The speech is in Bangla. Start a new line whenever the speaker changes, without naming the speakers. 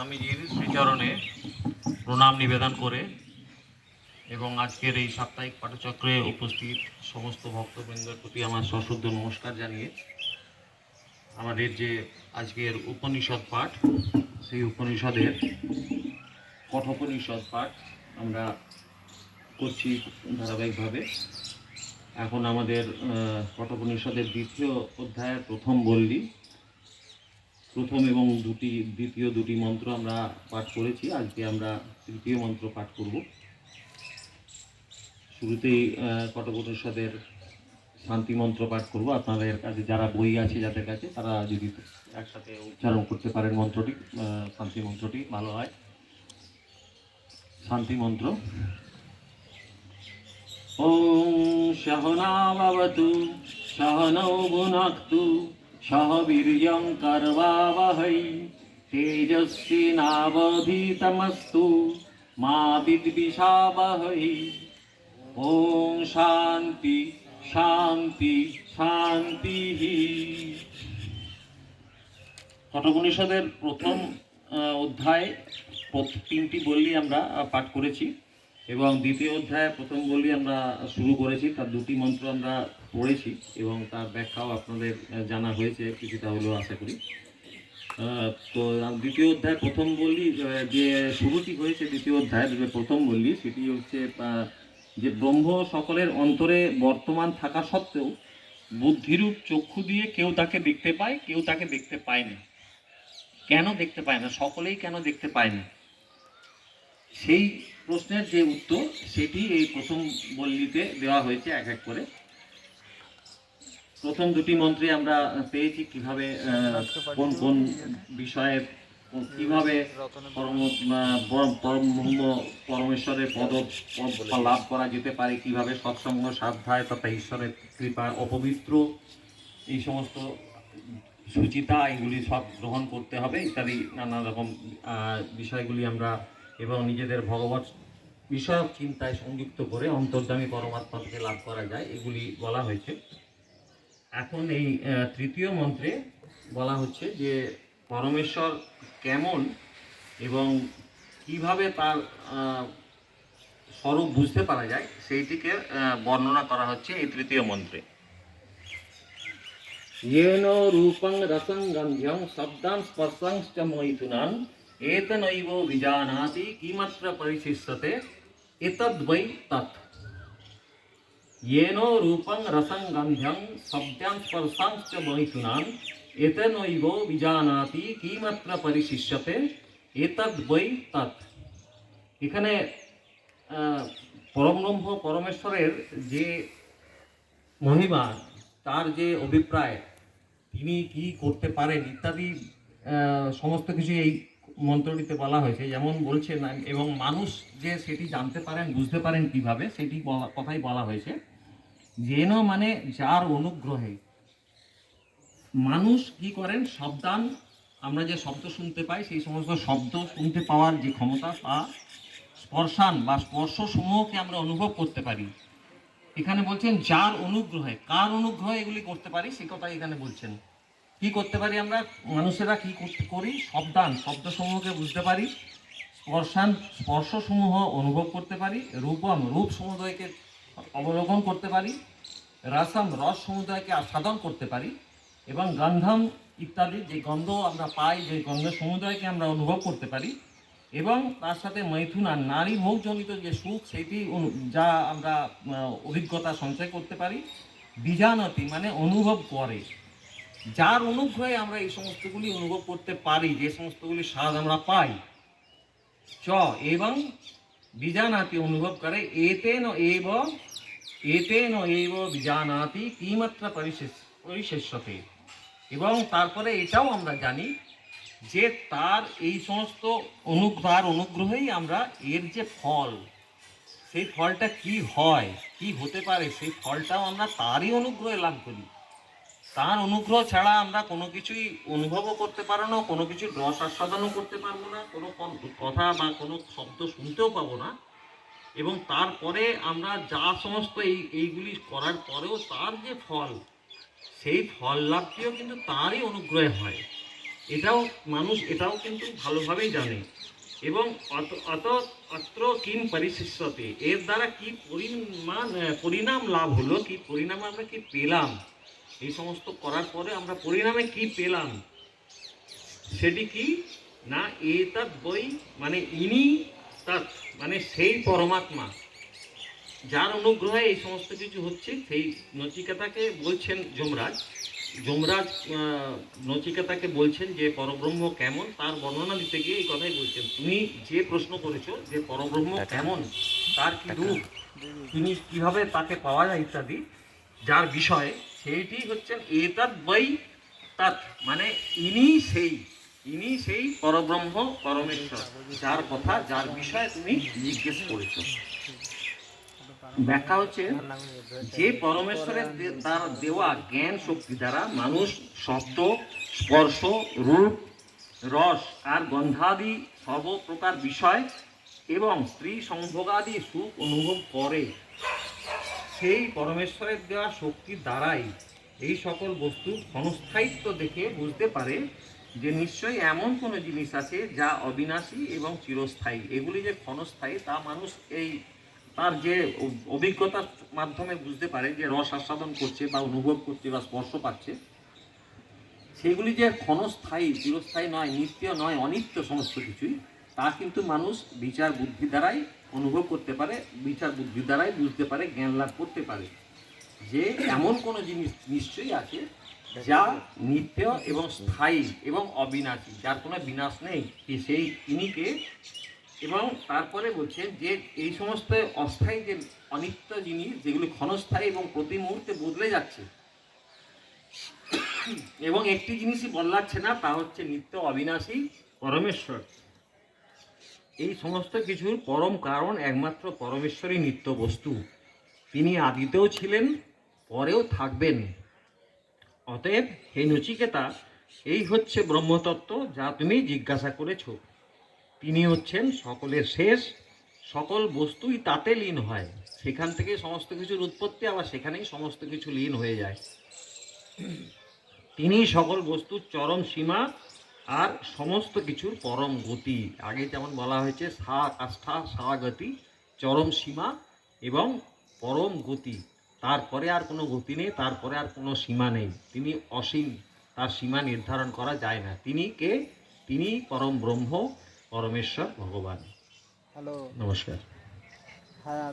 স্বামীজির শ্রীচরণে প্রণাম নিবেদন করে এবং আজকের এই সাপ্তাহিক পাঠচক্রে উপস্থিত সমস্ত ভক্তবৃন্দের প্রতি আমার সশ্রদ্ধ নমস্কার জানিয়ে আমাদের যে আজকের উপনিষদ পাঠ, সেই উপনিষদের কঠোপনিষদ পাঠ আমরা করছি ধারাবাহিকভাবে। এখন আমাদের কঠোপনিষদের দ্বিতীয় অধ্যায়ের প্রথম বললি প্রথম এবং দুটি, দ্বিতীয় দুটি মন্ত্র আমরা পাঠ করেছি। আজকে আমরা তৃতীয় মন্ত্র পাঠ করব। শুরুতেই কটকোটেশ্বরের শান্তি মন্ত্র পাঠ করব। আপনাদের কাছে, যারা বই আছে যাদের কাছে, তারা যদি একসাথে উচ্চারণ করতে পারেন মন্ত্রটি শান্তি মন্ত্রটি, ভালো হয়। শান্তি মন্ত্র। ওম সহনা ভবতু সহনৌ ভুনাক্তু वीर्यं कर्वावहै तेजस्विनावधीतमस्तु मा विद्विषावहै ॐ शान्ति শান্তি শান্তিঃ কঠোপনিষদের প্রথম আহ, অধ্যায় প্রথ- তিনটি বললি আমরা আহ, পাঠ করেছি এবং দ্বিতীয় অধ্যায়, প্রথম বলি আমরা শুরু করেছি। তার দুটি মন্ত্র আমরা পড়েছি এবং তার ব্যাখ্যাও আপনাদের জানা হয়েছে, কিছুটা হলেও আশা করি। তো দ্বিতীয় অধ্যায়, প্রথম বলি যে শুরুটি হয়েছে দ্বিতীয় অধ্যায়ের যে প্রথম বললি সেটি হচ্ছে যে ব্রহ্ম সকলের অন্তরে বর্তমান থাকা সত্ত্বেও বুদ্ধিরূপ চক্ষু দিয়ে কেউ তাকে দেখতে পায়, কেউ তাকে দেখতে পায় না। কেন দেখতে পায় না? সকলেই কেন দেখতে পায় না? সেই প্রশ্নের যে উত্তর, সেটি এই প্রথম বল্লিতে দেওয়া হয়েছে এক এক করে। প্রথম দুটি মন্ত্রে আমরা পেয়েছি কীভাবে কোন কোন বিষয়ের কীভাবে পরম ব্রহ্ম পরমেশ্বরের পদ লাভ করা যেতে পারে, কীভাবে সৎসঙ্গ, সাধ্যায় তথা ঈশ্বরের কৃপা অপবিত্র, এই সমস্ত সুচিতা, এগুলি সব গ্রহণ করতে হবে, ইত্যাদি নানা রকম বিষয়গুলি আমরা এবং নিজেদের ভগবত বিষয়ক চিন্তায় সংযুক্ত করে অন্তর্যামী পরমাত্মা থেকে লাভ করা যায় এগুলি বলা হয়েছে এখন এই আহ, তৃতীয় মন্ত্রে বলা হচ্ছে যে পরমেশ্বর কেমন এবং কিভাবে তার আহ, স্বরূপ বুঝতে পারা যায় সেইটিকে আহ, বর্ণনা করা হচ্ছে এই তৃতীয় মন্ত্রে येन रूपं रसं गन्ध्यं शब्दान् स्पर्शंश्च मैथुनान् एतनैव विजानाति किमत्र परिशिष्यते एतद्वै तत् येन रूपं रसं गन्ध्यं शब्दान् स्पर्शांश्च मैथुनान् एतनैव विजानाति किमत्र परिशिष्यते এতদ্বৈ তৎ এখানে আহ, পরমব্রহ্ম পরমেশ্বরের যে মহিমা তার যে অভিপ্রায় তিনি কি করতে পারেন ইত্যাদি আহ, সমস্ত কিছু এই মন্ত্রটিতে বলা হয়েছে, যেমন বলছেন এবং মানুষ যে সেটি জানতে পারেন, বুঝতে পারেন কীভাবে, সেটি কথাই বলা হয়েছে, যেন মানে যার অনুগ্রহে। মানুষ কি করেন? শব্দান আমরা যে শব্দ শুনতে পাই, সেই সমস্ত শব্দ শুনতে পাওয়ার যে ক্ষমতা তা স্পর্শান বা স্পর্শ সমূহকে আমরা অনুভব করতে পারি। এখানে বলছেন, যার অনুগ্রহে, কার অনুগ্রহে এগুলি করতে পারি? সে কথাই এখানে বলছেন। কি করতে পারি আমরা? মানুষেরা কি করি শব্দান শব্দসমূহকে বুঝতে পারি, স্পর্শান, স্পর্শসমূহ অনুভব করতে পারি, রূপম, রূপ সমুদয়কে অবলোকন করতে পারি, রাসাম, রস সমুদয়কে আস্বাদন করতে পারি এবং গন্ধম ইত্যাদি যে গন্ধ আমরা পাই, যে গন্ধ সমুদয়কে আমরা অনুভব করতে পারি এবং তার সাথে মৈথুনা নারী ভোগজনিত যে সুখ, সেটি যা আমরা অভিজ্ঞতা সঞ্চয় করতে পারি, বিজানতি মানে অনুভব করে। যার অনুগ্রহে আমরা এই সমস্তগুলি অনুভব করতে পারি, যে সমস্তগুলি স্বাদ আমরা পাই। চ, এবং বীজানাতি অনুভব করে, এতে এতেন এব এতেন এব বীজানাতি কিমাত্রা পরিশেষ, পরিশেষ্যতে। এবং তারপরে এটাও আমরা জানি যে তার এই সমস্ত অনু, তার অনুগ্রহেই আমরা এর যে ফল, সেই ফলটা কি হয়, কি হতে পারে, সেই ফলটাও আমরা তারই অনুগ্রহে লাভ করি। তার অনুগ্রহ ছাড়া আমরা কোনো কিছুই অনুভবও করতে পারব না, কোনো কিছু রস আস্বাদনও করতে পারব না, কোনো কথা বা কোনো শব্দ শুনতেও পাবো না। এবং তারপরে আমরা যা সমস্ত এই, এইগুলি করার পরেও তার যে ফল, সেই ফল লাভটিও কিন্তু তারই অনুগ্রহে হয়। এটাও মানুষ এটাও কিন্তু ভালোভাবেই জানে। এবং অত অত, অত্র কিম পরিশিষ্যতে, এর দ্বারা কি পরিমাণ পরিণাম লাভ হলো, কি পরিণাম আমরা কি পেলাম এই সমস্ত করার পরে আমরা পরিণামে কি পেলাম? সেটি কি? না এতৎ বই মানে ইনি তৎ মানে সেই পরমাত্মা যার অনুগ্রহে এই সমস্ত কিছু হচ্ছে সেই নচিকেতাকে বলছেন যমরাজ। যমরাজ নচিকেতাকে বলছেন যে পরব্রহ্ম কেমন? তার বর্ণনা দিতে গিয়ে এই কথাই বলছেন তুমি যে প্রশ্ন করেছ যে পরব্রহ্ম কেমন তার কি রূপ? তিনি কীভাবে তাকে পাওয়া যায় ইত্যাদি যার বিষয় সেইটি হচ্ছেন এতৎ বই তৎ মানে ইনি সেই ইনি সেই পরব্রহ্ম পরমেশ্বর, যার কথা, যার বিষয়ে তুমি জিজ্ঞেস করেছ। ব্যাখ্যা হচ্ছে, যে পরমেশ্বরের তার দেওয়া জ্ঞান শক্তি দ্বারা মানুষ শব্দ স্পর্শ, রূপ, রস আর গন্ধাদি সর্বপ্রকার বিষয় এবং স্ত্রী সংভোগাদি সুখ অনুভব করে। সেই পরমেশ্বরের দেওয়া শক্তির দ্বারাই এই সকল বস্তু ক্ষণস্থায়িত্ব দেখে বুঝতে পারে যে নিশ্চয়ই এমন কোনো জিনিস আছে যা অবিনাশী এবং চিরস্থায়ী। এগুলি যে ক্ষণস্থায়ী, তা মানুষ এই তার যে অভিজ্ঞতার মাধ্যমে বুঝতে পারে যে রস আস্বাদন করছে বা অনুভব করছে বা স্পর্শ পাচ্ছে, সেগুলি যে ক্ষণস্থায়ী, চিরস্থায়ী নয়, নিত্য নয়, অনিত্য সমস্ত কিছুই, তা কিন্তু মানুষ বিচার বুদ্ধি দ্বারাই অনুভব করতে পারে, বিচার বুদ্ধি দ্বারাই বুঝতে পারে, জ্ঞান লাভ করতে পারে। যে এমন কোনো জিনিস নিশ্চয়ই আছে যা নিত্য এবং স্থায়ী এবং অবিনাশী, যার কোনো বিনাশ নেই। সেই তিনিকে এবং তারপরে বলছে যে এই সমস্ত অস্থায়ী যে অনিত্য জিনিস, যেগুলি ক্ষণস্থায়ী এবং প্রতি মুহূর্তে বদলে যাচ্ছে, এবং একটি জিনিসই বদলাচ্ছে না, তা হচ্ছে নিত্য অবিনাশী পরমেশ্বর। এই সমস্ত কিছুর পরম কারণ একমাত্র পরমেশ্বরই নিত্য বস্তু। তিনি আদিতেও ছিলেন, পরেও থাকবেন। অতএব হে নচিকেতা, এই হচ্ছে ব্রহ্মতত্ত্ব যা তুমি জিজ্ঞাসা করেছ। তিনি হচ্ছেন সকলের শেষ, সকল বস্তুই তাতে লীন হয়। সেখান থেকে সমস্ত কিছুর উৎপত্তি আবার সেখানেই সমস্ত কিছু লীন হয়ে যায়। তিনি সকল বস্তুর চরম সীমা আর সমস্ত কিছুর পরম গতি। আগে যেমন বলা হয়েছে সা কাষ্ঠা সা গতি চরম সীমা এবং পরম গতি। তারপরে আর কোনো গতি নেই তারপরে আর কোনো সীমা নেই। তিনি অসীম তার সীমা নির্ধারণ করা যায় না। তিনি কে? তিনি পরম ব্রহ্ম পরমেশ্বর ভগবান।
হ্যালো
নমস্কার।
হ্যাঁ